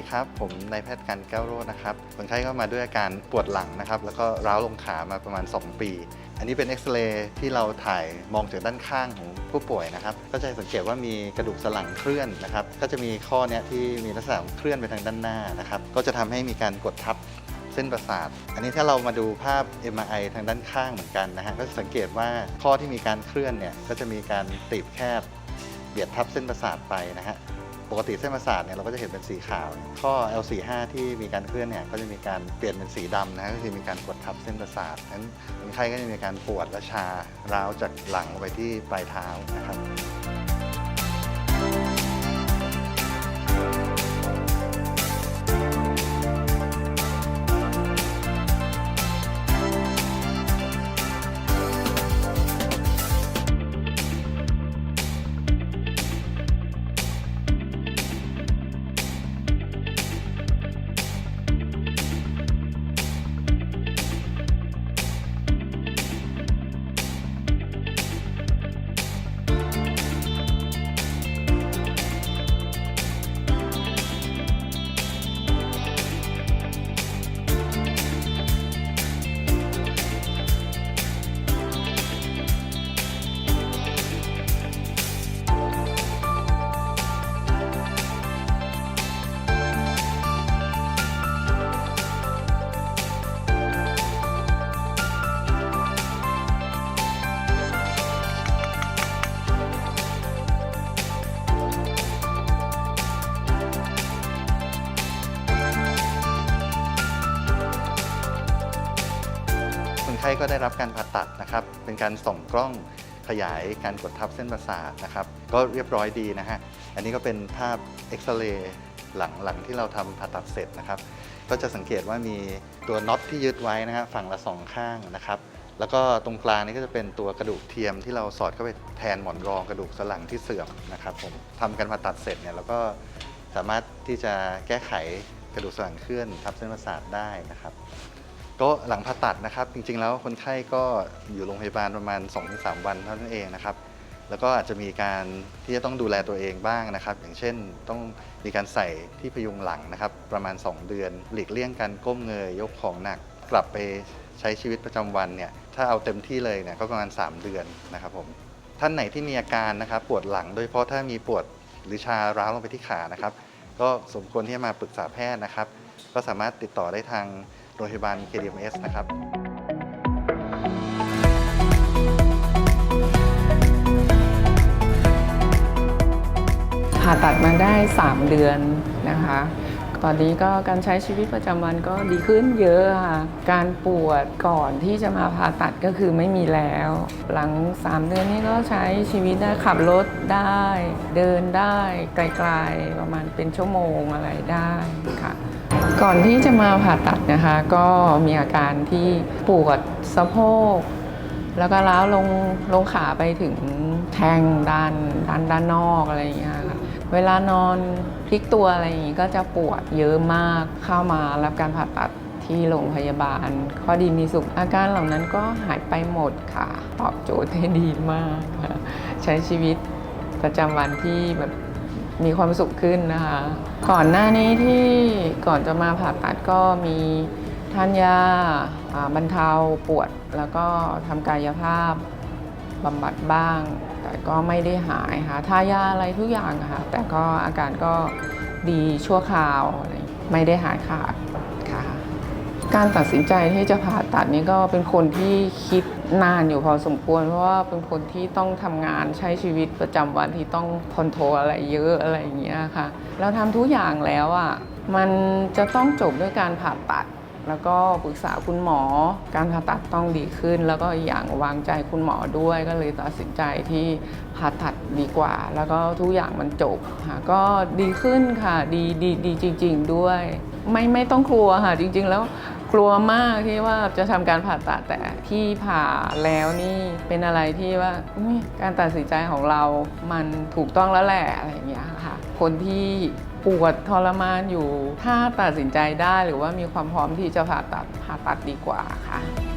ดีครับ ผมนายแพทย์กันแก้วโรจน์นะครับคนไข้ก็มาด้วยอาการปวดหลังนะครับ แล้วก็ร้าวลงขามาประมาณ 2 ปี อันนี้เป็นเอ็กซเรย์ที่เราถ่ายมองจากด้านข้างของผู้ป่วยนะครับ ก็จะสังเกตว่ามีกระดูกสันหลังเคลื่อนนะครับ ก็จะมีข้อเนี้ยที่มีลักษณะเคลื่อนไปทางด้านหน้านะครับ ก็จะทำให้มีการกดทับเส้นประสาท อันนี้ถ้าเรามาดูภาพ MRI ทางด้านข้างเหมือนกันนะฮะ ก็จะสังเกตว่าข้อที่มีการเคลื่อนเนี่ย ก็จะมีการตีบแคบเบียดทับเส้นประสาทไปนะฮะ ปกติเส้นประสาทเนี่ยเราก็จะเห็นเป็นสีขาวข้อ L45 ที่มีการเคลื่อนเนี่ยก็จะมีการเปลี่ยนเป็นสีดำนะฮะก็คือมีการกดทับเส้นประสาทนั้นคนไข้ก็จะมีการปวดและชาร้าวจากหลังไปที่ปลายเท้านะครับ ไข้ก็ได้รับการผ่าตัดนะครับ เป็นการส่องกล้องขยายการกดทับเส้นประสาทนะครับ ก็เรียบร้อยดีนะฮะ อันนี้ก็เป็นภาพเอ็กซเรย์หลังหลังที่เราทำผ่าตัดเสร็จนะครับ ก็จะสังเกตว่ามีตัวน็อตที่ยึดไว้นะฮะฝั่งละสองข้างนะครับ แล้วก็ตรงกลางนี่ก็จะเป็นตัวกระดูกเทียมที่เราสอดเข้าไปแทนหมอนรองกระดูกสันหลังที่เสื่อมนะครับผมทำการผ่าตัดเสร็จเนี่ยเราก็สามารถที่จะแก้ไขกระดูกสันหลังเคลื่อนทับเส้นประสาทได้นะครับ ก็หลังผ่าตัดนะครับ จริงๆ แล้วคนไข้ก็อยู่โรงพยาบาลประมาณ 2-3 วันเท่านั้นเองนะครับ แล้วก็อาจจะมีการที่จะต้องดูแลตัวเองบ้างนะครับ อย่างเช่นต้องมีการใส่ที่พยุงหลังนะครับ ประมาณ 2 เดือน หลีกเลี่ยงการก้มเงยยกของหนัก กลับไปใช้ชีวิตประจำวันเนี่ยถ้าเอาเต็มที่เลยเนี่ยก็ประมาณ 3 เดือนนะครับผมท่านไหนที่มีอาการนะครับปวดหลังโดยเฉพาะถ้ามีปวดหรือชาร้าวลงไปที่ขานะครับ ก็สมควรที่จะมาปรึกษาแพทย์นะครับ ก็สามารถติดต่อได้ทาง โรงพยาบาล KDMS นะครับผ่าตัดมาได้ 3 เดือนนะคะ ตอนนี้ก็การใช้ชีวิตประจำวันก็ดีขึ้นเยอะค่ะ การปวดก่อนที่จะมาผ่าตัดก็คือไม่มีแล้ว หลัง 3 เดือนนี้ก็ใช้ชีวิตได้ขับรถได้ เดินได้ไกลๆประมาณเป็นชั่วโมงอะไรได้ค่ะก่อนที่จะมาผ่าตัดนะคะ ก็มีอาการที่ปวดสะโพก แล้วก็ล้าวลงลงขาไปถึงแทงด้านด้านด้านนอกอะไรอย่างเงี้ยค่ะ เวลานอนพลิกตัวอะไรอย่างงี้ก็จะปวดเยอะมากเข้ามารับการผ่าตัดที่โรงพยาบาล ข้อดีมีสุขอาการเหล่านั้นก็หายไปหมดค่ะ ตอบโจทย์ได้ดีมาก ใช้ชีวิตประจำวันที่แบบมีความสุขขึ้นนะคะ ก่อนหน้านี้ที่ก่อนจะมาผ่าตัดก็มีทานยาบรรเทาปวด แล้วก็ทำกายภาพบำบัดบ้าง ก็ไม่ได้หายค่ะทายาอะไรทุกอย่างค่ะแต่ก็อาการก็ดีชั่วคราวไม่ได้หายขาดค่ะการตัดสินใจที่จะผ่าตัดนี้ก็เป็นคนที่คิดนานอยู่พอสมควร เพราะว่าเป็นคนที่ต้องทำงานใช้ชีวิตประจำวันที่ต้องคอนโทรลอะไรเยอะอะไรอย่างเงี้ยค่ะ เราทำทุกอย่างแล้วอะมันจะต้องจบด้วยการผ่าตัด แล้วก็ปรึกษาคุณหมอการผ่าตัดต้องดีขึ้น แล้วก็อย่างวางใจคุณหมอด้วยก็เลยตัดสินใจที่ผ่าตัดดีกว่า แล้วก็ทุกอย่างมันจบค่ะก็ดีขึ้นค่ะดีดีดีจริง ๆ ด้วย ไม่ไม่ต้องกลัวค่ะจริง ๆ แล้วกลัวมากที่ว่าจะทำการผ่าตัดแต่ที่ผ่าแล้วนี่เป็นอะไรที่ว่าการตัดสินใจของเรามันถูกต้องแล้วแหละอะไรอย่างเงี้ยค่ะคนที่ ปวดทรมานอยู่ ถ้าตัดสินใจได้หรือว่ามีความพร้อมที่จะผ่าตัดผ่าตัดดีกว่าค่ะ